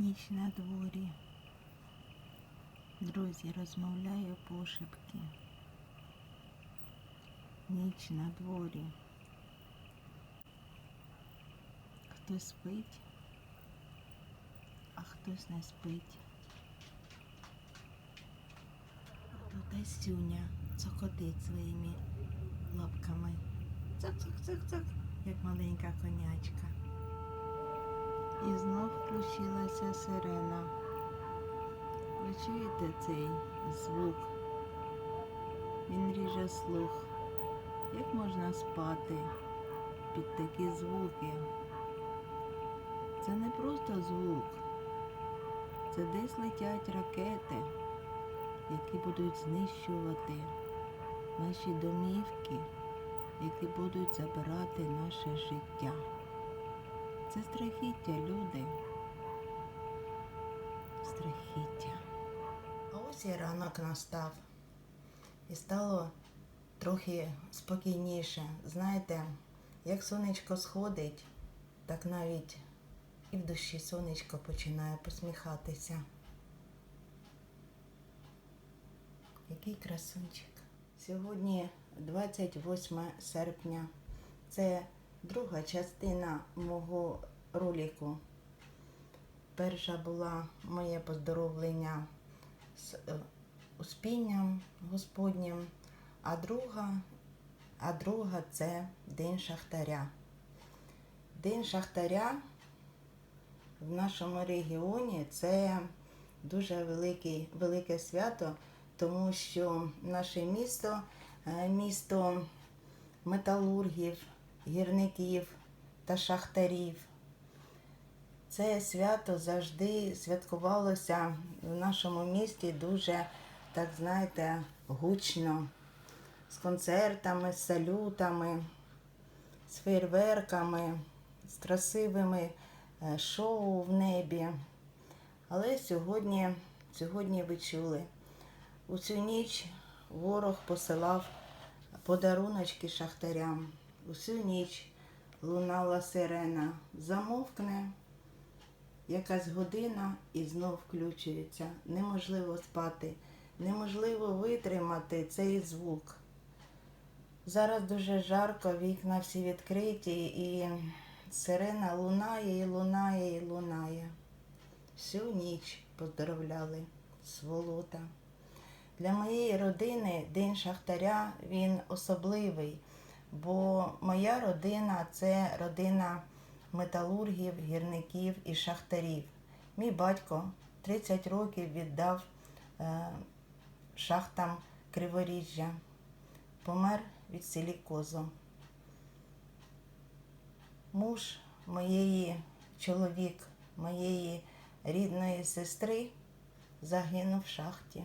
Ніч на дворі. Друзі, розмовляю пошепки. Ніч на дворі. Хтось спить, а хтось не спить. Тут Асюня цокотить своїми лапками. Цок-цок-цок-цок, як маленька конячка. І знов включилася сирена. Ви чуєте цей звук? Він ріже слух. Як можна спати під такі звуки? Це не просто звук. Це десь летять ракети, які будуть знищувати наші домівки, які будуть забирати наше життя. Це страхіття, люди. Страхіття. А ось і ранок настав. І стало трохи спокійніше. Знаєте, як сонечко сходить, так навіть і в душі сонечко починає посміхатися. Який красунчик. Сьогодні 28 серпня. Це друга частина мого ролику. Перша була моє поздоровлення з е, успінням Господнім, а друга, а друга це День Шахтаря. День Шахтаря в нашому регіоні це дуже великий, велике свято, тому що наше місто, е, місто металургів, гірників та шахтарів. Це свято завжди святкувалося в нашому місті дуже, так знаєте, гучно, з концертами, з салютами, з фейерверками, з красивими е, шоу в небі. Але сьогодні, сьогодні ви чули, у цю ніч ворог посилав подаруночки шахтарям. Усю ніч лунала сирена, замовкне якась година і знов включується. Неможливо спати, неможливо витримати цей звук. Зараз дуже жарко, вікна всі відкриті, і сирена лунає і лунає і лунає. Всю ніч поздоровляли сволота. Для моєї родини День Шахтаря він особливий, бо моя родина це родина металургів, гірників і шахтарів. Мій батько 30 років віддав е, шахтам Криворіжжя, помер від силікозу. Муж моєї чоловік, моєї рідної сестри загинув в шахті.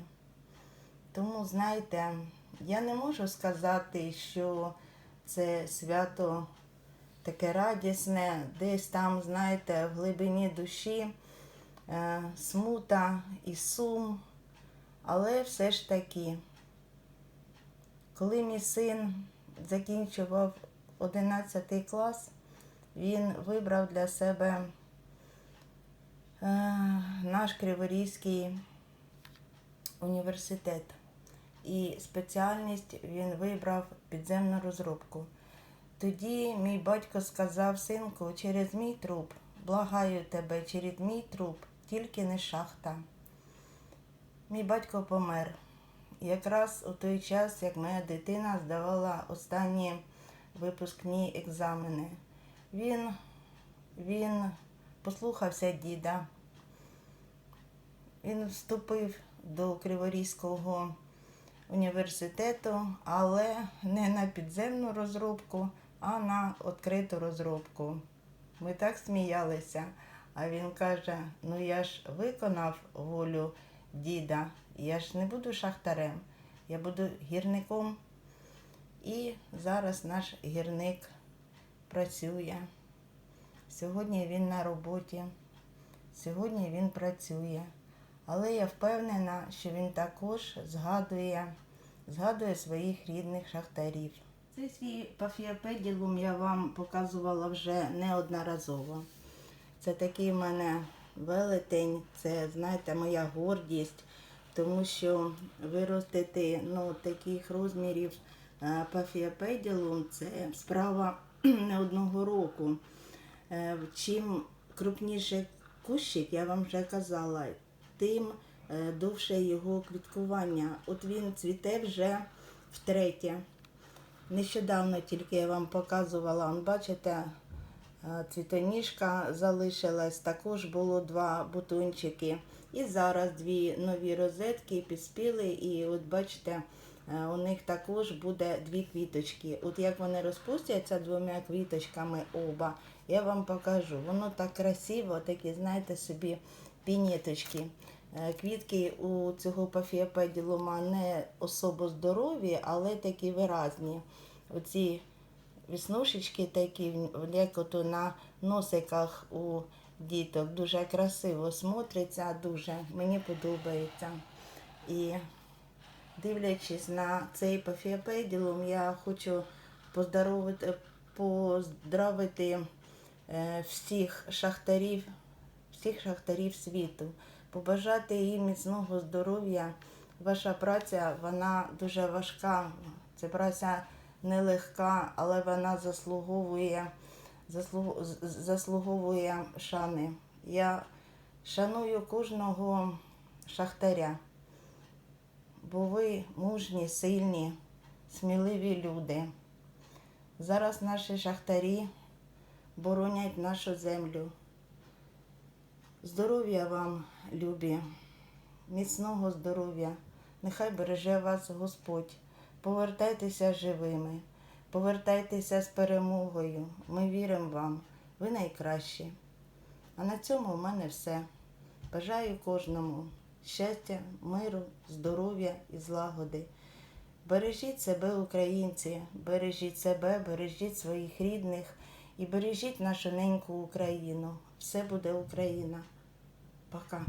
Тому, знаєте, я не можу сказати, що це свято таке радісне, десь там, знаєте, в глибині душі е, смута і сум. Але все ж таки, коли мій син закінчував 11 клас, він вибрав для себе е, наш Криворізький університет. І спеціальність він вибрав підземну розробку. Тоді мій батько сказав, синку, через мій труп, благаю тебе, через мій труп, тільки не шахта. Мій батько помер. Якраз у той час, як моя дитина здавала останні випускні екзамени. Він, він послухався діда. Він вступив до Криворізького університету, але не на підземну розробку, а на відкриту розробку. Ми так сміялися. А він каже: ну я ж виконав волю діда, я ж не буду шахтарем, я буду гірником. І зараз наш гірник працює. Сьогодні він на роботі, сьогодні він працює. Але я впевнена, що він також згадує, згадує своїх рідних шахтарів. Цей свій пафіапеділум я вам показувала вже неодноразово. Це такий в мене велетень це, знаєте, моя гордість, тому що виростити ну, таких розмірів е, пафіопеділум це справа не одного року. Е, Чим крупніше кущик, я вам вже казала, тим довше його квіткування. От він цвіте вже втретє. Нещодавно тільки я вам показувала, он, бачите, е, цвітоніжка залишилась, також було два бутончики. І зараз дві нові розетки підспіли, і от бачите, е, у них також буде дві квіточки. От як вони розпустяться двома квіточками оба, я вам покажу. Воно так красиво, такі, знаєте, собі пінеточки. Е, Квітки у цього пафіопеділума не особо здорові, але такі виразні. Оці віснушечки такі, як ото на носиках у діток. Дуже красиво смотриться, дуже мені подобається. І дивлячись на цей пафіопеділум, я хочу поздоровити, поздравити е, всіх шахтарів, всіх шахтарів світу, побажати їм міцного здоров'я. Ваша праця вона дуже важка. Це праця нелегка, але вона заслуговує, заслуг, заслуговує шани. Я шаную кожного шахтаря, бо ви мужні, сильні, сміливі люди. Зараз наші шахтарі боронять нашу землю. Здоров'я вам, любі, міцного здоров'я. Нехай береже вас Господь. Повертайтеся живими, повертайтеся з перемогою. Ми віримо вам, ви найкращі. А на цьому в мене все. Бажаю кожному щастя, миру, здоров'я і злагоди. Бережіть себе, українці, бережіть себе, бережіть своїх рідних і бережіть нашу неньку Україну. Все буде Україна. Пока.